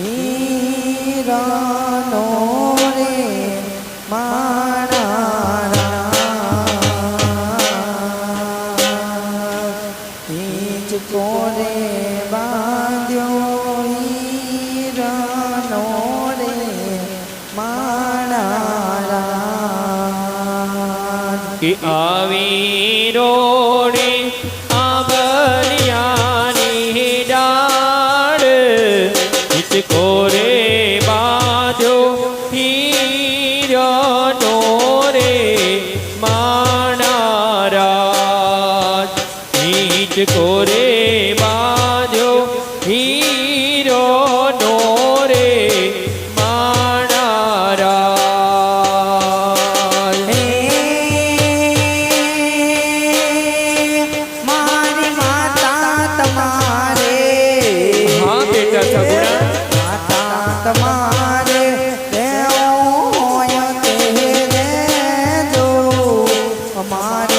હીરાનો રે માણા ઈજ કોરે બાંધ્યો હીરાનો રે માણા કે આવી રોડે tomorrow.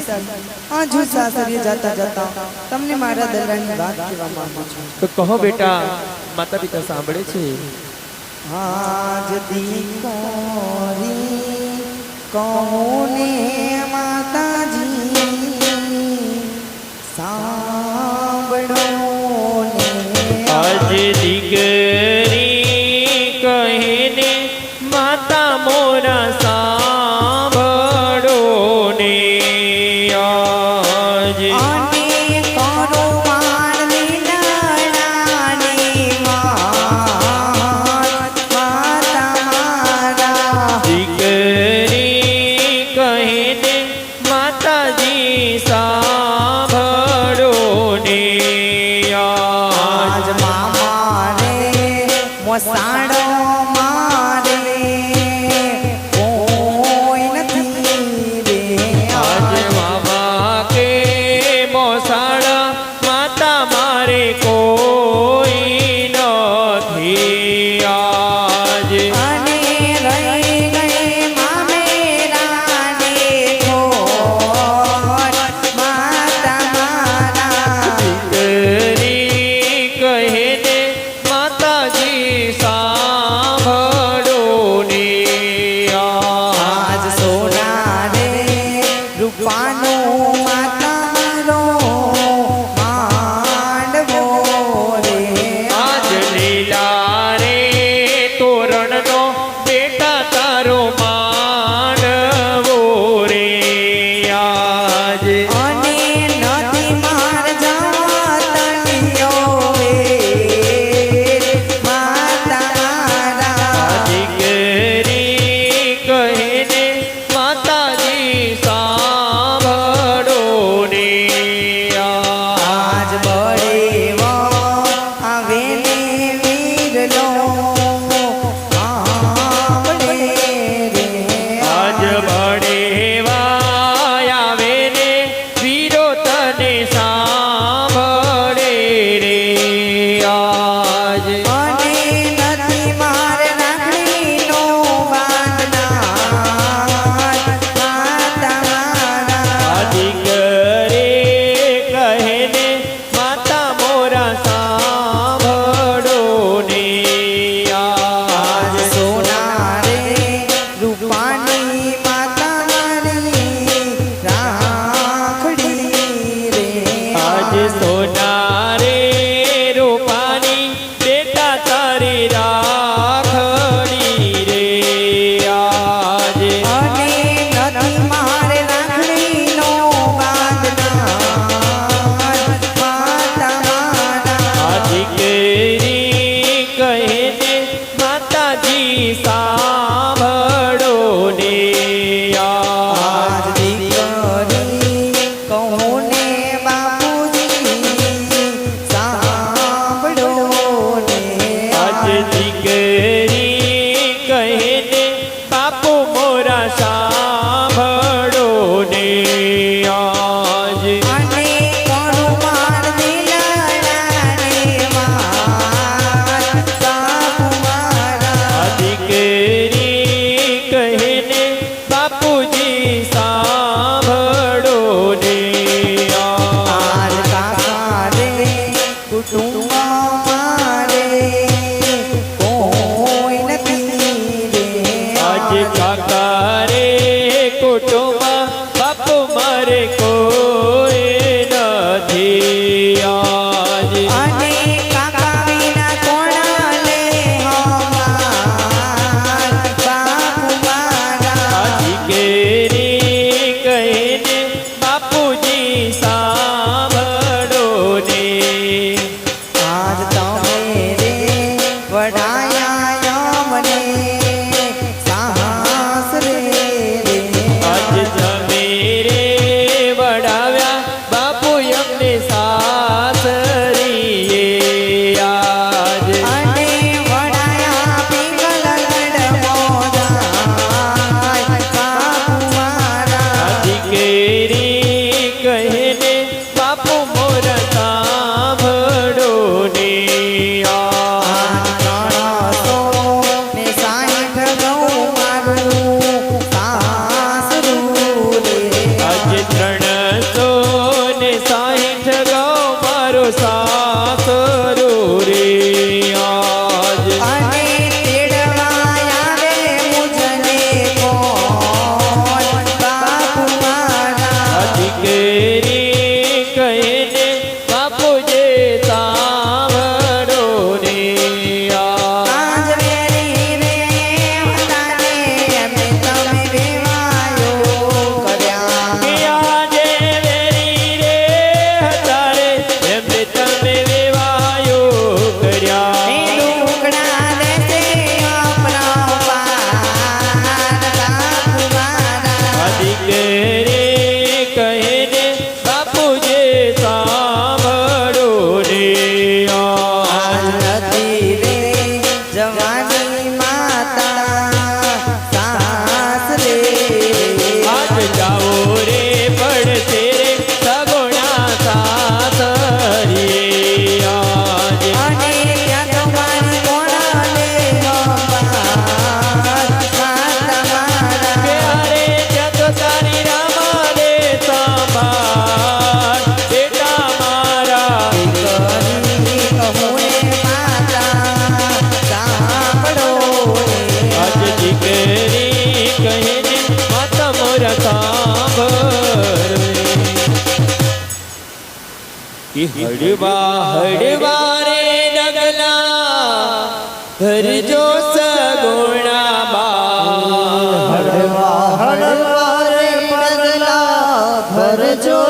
સાસરી આ જો સાસરીએ જાતા જાતા તમને મારા દલાની વાત કહેવા માંગુ છું. તો કહો બેટા માતા પિતા સાંભળે છે? આજ દીકરી કહો માતાજી? સાંભળો ને. આજ દીકરી કહીને માતા મોરા sign. দিকে હળવા હળવા રે ડગલા ભરજો સગુણા બા હળવા હળવા રે ડગલા ભરજો